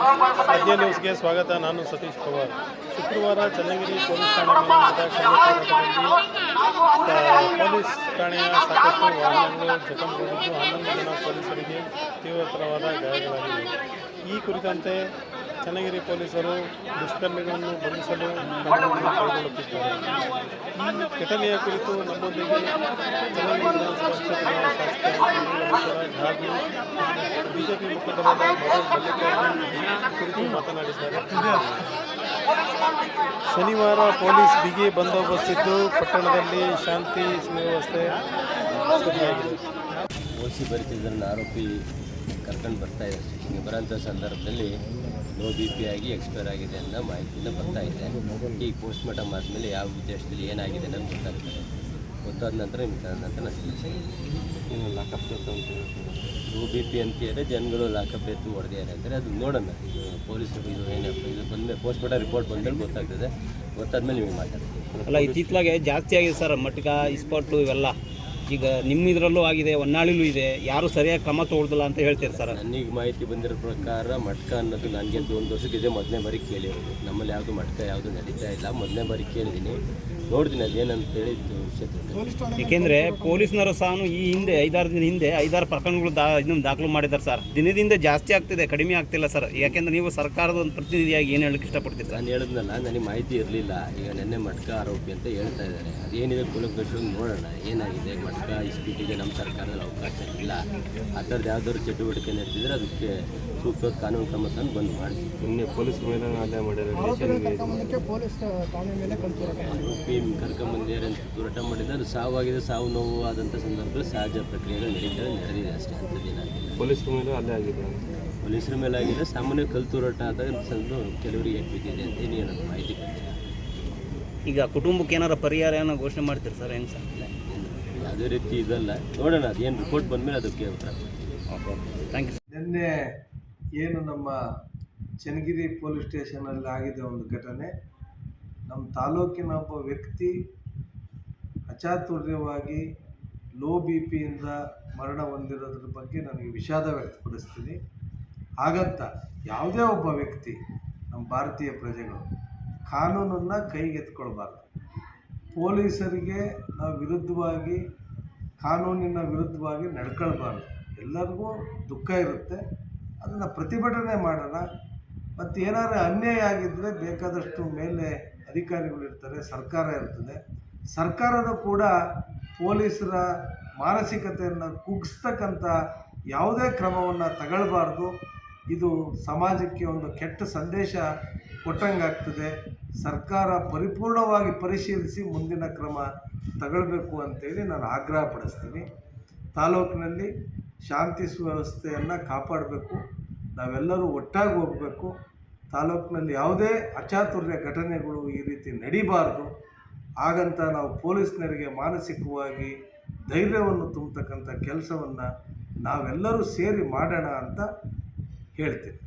ಆದ್ಯ ನ್ಯೂಸ್ಗೆ ಸ್ವಾಗತ. ನಾನು ಸತೀಶ್ ಪವಾರ್. ಶುಕ್ರವಾರ ಚನ್ನಗಿರಿ ಪೊಲೀಸ್ ಠಾಣೆ ಮೇಲೆ ನಡೆದ ಕಳ್ಳತನದಲ್ಲಿ ಪೊಲೀಸ್ ಠಾಣೆಯ ಸಾಕಷ್ಟು ವಾಹನಗಳು ಜಖಂಗೊಂಡಿದ್ದು ಹನ್ನೊಂದು ಜನ ಪೊಲೀಸರಿಗೆ ತೀವ್ರತರವಾದ ಗಾಯಗಳಾಗಿವೆ. ಈ ಕುರಿತಂತೆ ಚನ್ನಗಿರಿ ಪೊಲೀಸರು ದುಷ್ಕರ್ಮಿಗಳನ್ನು ಬಂಧಿಸಲು ಕೈಗೊಳ್ಳುತ್ತಿದ್ದಾರೆ. ಈ ಘಟನೆಯ ಕುರಿತು ನಮ್ಮೊಂದಿಗೆ ಚನ್ನಗಿರಿ ಬಿಜೆಪಿ ಮುಖಂಡರಾದ ಮನೋಜ್ ಮಲ್ಲಿಕಾರ್ಜುನ್ ಕುರಿತು ಮಾತನಾಡಿದ್ದಾರೆ. ಶನಿವಾರ ಪೊಲೀಸ್ ಬಿಗಿ ಬಂದೋಬಸ್ತಿದ್ದು ಪಟ್ಟಣದಲ್ಲಿ ಶಾಂತಿ ಸುವ್ಯವಸ್ಥೆ ಓಸಿ ಬರಿತಿದ್ದರನ್ನ ಆರೋಪಿ ಕರ್ಕೊಂಡು ಬರ್ತಾ ಇದ್ದಾರೆ. ಸ್ಟೇಷನ್ಗೆ ಬರೋಂಥ ಸಂದರ್ಭದಲ್ಲಿ ಲೋ ಬಿ ಪಿ ಆಗಿ ಎಕ್ಸ್ಪೈರ್ ಆಗಿದೆ ಅನ್ನೋ ಮಾಹಿತಿಯಿಂದ ಬರ್ತಾ ಇದೆ. ಈಗ ಪೋಸ್ಟ್ ಮಾರ್ಟಮ್ ಆದಮೇಲೆ ಯಾವ ಉದ್ದೇಶದಲ್ಲಿ ಏನಾಗಿದೆ ಅನ್ನೋದು ಗೊತ್ತಾಗ್ತದೆ. ಗೊತ್ತಾದ ನಂತರ ನಿಮ್ಗೆ ನಂತರ ಲಾಕಪ್ ಲೋ ಬಿ ಪಿ ಅಂತ ಹೇಳಿದ್ರೆ ಜನಗಳು ಲಾಕಪ್ ಎತ್ತು ಹೊಡೆದಿದ್ದಾರೆ ಅಂದರೆ ಅದು ನೋಡೋಣ. ಇದು ಪೊಲೀಸರು ಇದು ಏನಪ್ಪ ಇದು ಬಂದಮೇಲೆ ಪೋಸ್ಟ್ ಮಾರ್ಟಮ್ ರಿಪೋರ್ಟ್ ಬಂದಮೇಲೆ ಗೊತ್ತಾಗ್ತದೆ. ಗೊತ್ತಾದ್ಮೇಲೆ ನಿಮಗೆ ಮಾತಾಡ್ತೀನಿ. ಅಲ್ಲ ಇತ್ತಿತ್ತಲಾಗೆ ಜಾಸ್ತಿ ಆಗಿದೆ ಸರ್ ಮಟ್ಕ ಇಸ್ಪಾಟ್ಲು ಇವೆಲ್ಲ. ಈಗ ನಿಮ್ಮ ಇದರಲ್ಲೂ ಆಗಿದೆ ಹೊನ್ನಾಳಿಲೂ ಇದೆ ಯಾರು ಸರಿಯಾಗಿ ಕ್ರಮ ತಗೊಳ್ದಿಲ್ಲ ಅಂತ ಹೇಳ್ತೀರಿ ಸರ್? ನನಗೆ ಮಾಹಿತಿ ಬಂದಿರೋ ಪ್ರಕಾರ ಮಟ್ಕ ಅನ್ನೋದು ನನಗೆ ಒಂದು ವರ್ಷಕ್ಕೆ ಇದೆ ಮೊದಲನೇ ಬಾರಿ ಕೇಳಿರೋದು. ನಮ್ಮಲ್ಲಿ ಯಾವುದು ಮಟ್ಕ ಯಾವುದು ನಡೀತಾ ಇಲ್ಲ. ಮೊದಲನೇ ಬಾರಿ ಕೇಳಿದ್ದೀನಿ. ನೋಡ್ತೀನಿ ಅದೇನಂತೇಳಿ ಹೇಳಿ ಏಕೆಂದರೆ ಪೊಲೀಸ್ನವರು ಸಹ ಈ ಹಿಂದೆ ಐದಾರು ದಿನ ಹಿಂದೆ ಐದಾರು ಪ್ರಕರಣಗಳು ದಾ ಇನ್ನೊಂದು ದಾಖಲು ಮಾಡಿದ್ದಾರೆ ಸರ್. ದಿನದಿಂದ ಜಾಸ್ತಿ ಆಗ್ತಿದೆ ಕಡಿಮೆ ಆಗ್ತಿಲ್ಲ ಸರ್. ಯಾಕೆಂದ್ರೆ ನೀವು ಸರ್ಕಾರದ ಒಂದು ಪ್ರತಿನಿಧಿಯಾಗಿ ಏನು ಹೇಳಕ್ಕೆ ಇಷ್ಟಪಡ್ತೀರಿ ನಾನು ಹೇಳಿದ್ನಲ್ಲ ನನಗೆ ಮಾಹಿತಿ ಇರಲಿಲ್ಲ. ಈಗ ನೆನ್ನೆ ಮಟ್ಕ ಆರೋಪಿ ಅಂತ ಹೇಳ್ತಾ ಇದ್ದಾರೆ. ಅದೇನಿದೆ ಕುಲಕ್ಕೆ ನೋಡೋಣ ಏನಾಗಿದೆ ಮಟ್ಕ ಇಸ್ಪೀಟಿಗೆ ನಮ್ಮ ಸರ್ಕಾರದಲ್ಲಿ ಅವಕಾಶ ಇಲ್ಲ. ಆ ಥರದ್ದು ಯಾವ್ದಾದ್ರು ಚಟುವಟಿಕೆ ನಡೆಸಿದ್ರೆ ಅದಕ್ಕೆ ಸೂಕ್ತವಾದ ಕಾನೂನು ಕ್ರಮ ತಂದು ಬಂದು ಮಾಡಿ ನಿನ್ನೆ ಪೊಲೀಸ್ ಮೇಲೆ ಅಲ್ಲೇ ಆರೋಪಿ ಕರ್ಕೊಂಬಂದಿದ್ದಾರೆ ಅಂತ ಹೋರಾಟ ಮಾಡಿದ್ರೆ ಅದು ಸಾವಾಗಿದೆ ಸಾವು ನೋವು ಆದಂಥ ಸಂದರ್ಭದಲ್ಲಿ ಸಹಜ ಪ್ರಕ್ರಿಯೆಗಳು ನಡೀತಾರೆ ನಡೆದಿದೆ ಅಷ್ಟೇ ಅಂಥದ್ದೇನಾಗಿಲ್ಲ ಪೊಲೀಸ್ ಮೇಲೆ ಅಲ್ಲೇ ಆಗಿದೆ. ಪೊಲೀಸರ ಮೇಲೆ ಆಗಿದೆ ಸಾಮಾನ್ಯ ಕಲ್ತೂರಾಟ ಆದಾಗ ಸಂದು ಕೆಲವರಿಗೆ ಏಟ್ ಬಿದ್ದಿದೆ ಅಂತ ಏನು ನನಗೆ ಮಾಹಿತಿ ಈಗ ಕುಟುಂಬಕ್ಕೆ ಏನಾರ ಪರಿಹಾರ ಏನೋ ಘೋಷಣೆ ಮಾಡ್ತೀರಿ ಸರ್ ಏನು ಸರ್? ಯಾವುದೇ ರೀತಿ ಇದಲ್ಲ. ನೋಡೋಣ ಅದೇನು ರಿಪೋರ್ಟ್ ಬಂದಮೇಲೆ ಅದಕ್ಕೆ ಉತ್ತರ ಓಕೆ ಥ್ಯಾಂಕ್ ಯು ನಿನ್ನೆ ಏನು ನಮ್ಮ ಚನ್ನಗಿರಿ ಪೊಲೀಸ್ ಸ್ಟೇಷನಲ್ಲಿ ಆಗಿದೆ ಒಂದು ಘಟನೆ. ನಮ್ಮ ತಾಲೂಕಿನ ಒಬ್ಬ ವ್ಯಕ್ತಿ ಅಚಾತುರ್ಯವಾಗಿ ಲೋ ಬಿ ಪಿಯಿಂದ ಮರಣ ಹೊಂದಿರೋದ್ರ ಬಗ್ಗೆ ನನಗೆ ವಿಷಾದ ವ್ಯಕ್ತಪಡಿಸ್ತೀನಿ. ಹಾಗಂತ ಯಾವುದೇ ಒಬ್ಬ ವ್ಯಕ್ತಿ ನಮ್ಮ ಭಾರತೀಯ ಪ್ರಜೆಗಳು ಕಾನೂನನ್ನು ಕೈಗೆತ್ಕೊಳ್ಬಾರ್ದು ಪೊಲೀಸರಿಗೆ ನಾವು ವಿರುದ್ಧವಾಗಿ, ಕಾನೂನಿನ ವಿರುದ್ಧವಾಗಿ ನಡ್ಕೊಳ್ಬಾರ್ದು. ಎಲ್ಲರಿಗೂ ದುಃಖ ಇರುತ್ತೆ. ಅದನ್ನು ಪ್ರತಿಭಟನೆ ಮಾಡೋಣ. ಮತ್ತು ಏನಾದರೂ ಅನ್ಯಾಯ ಆಗಿದ್ದರೆ ಬೇಕಾದಷ್ಟು ಮೇಲೆ ಅಧಿಕಾರಿಗಳು ಇರ್ತಾರೆ, ಸರ್ಕಾರ ಇರ್ತದೆ. ಸರ್ಕಾರದ ಕೂಡ ಪೊಲೀಸರ ಮಾನಸಿಕತೆಯನ್ನು ಕುಗ್ಸ್ತಕ್ಕಂಥ ಯಾವುದೇ ಕ್ರಮವನ್ನು ತಗೊಳ್ಬಾರ್ದು. ಇದು ಸಮಾಜಕ್ಕೆ ಒಂದು ಕೆಟ್ಟ ಸಂದೇಶ ಕೊಟ್ಟಂಗಾಗ್ತದೆ. ಸರ್ಕಾರ ಪರಿಪೂರ್ಣವಾಗಿ ಪರಿಶೀಲಿಸಿ ಮುಂದಿನ ಕ್ರಮ ತಗೊಳ್ಬೇಕು ಅಂತೇಳಿ ನಾನು ಆಗ್ರಹ ಪಡಿಸ್ತೀನಿ. ತಾಲೂಕಿನಲ್ಲಿ ಶಾಂತಿ ಸುವ್ಯವಸ್ಥೆಯನ್ನು ಕಾಪಾಡಬೇಕು. ನಾವೆಲ್ಲರೂ ಒಟ್ಟಾಗಿ ಹೋಗಬೇಕು. ತಾಲೂಕಿನಲ್ಲಿ ಯಾವುದೇ ಅಚಾತುರ್ಯ ಘಟನೆಗಳು ಈ ರೀತಿ ನಡಿಬಾರ್ದು. ಹಾಗಂತ ನಾವು ಪೊಲೀಸ್ನರಿಗೆ ಮಾನಸಿಕವಾಗಿ ಧೈರ್ಯವನ್ನು ತುಂಬತಕ್ಕಂಥ ಕೆಲಸವನ್ನು ನಾವೆಲ್ಲರೂ ಸೇರಿ ಮಾಡೋಣ ಅಂತ ಹೇಳ್ತೀನಿ.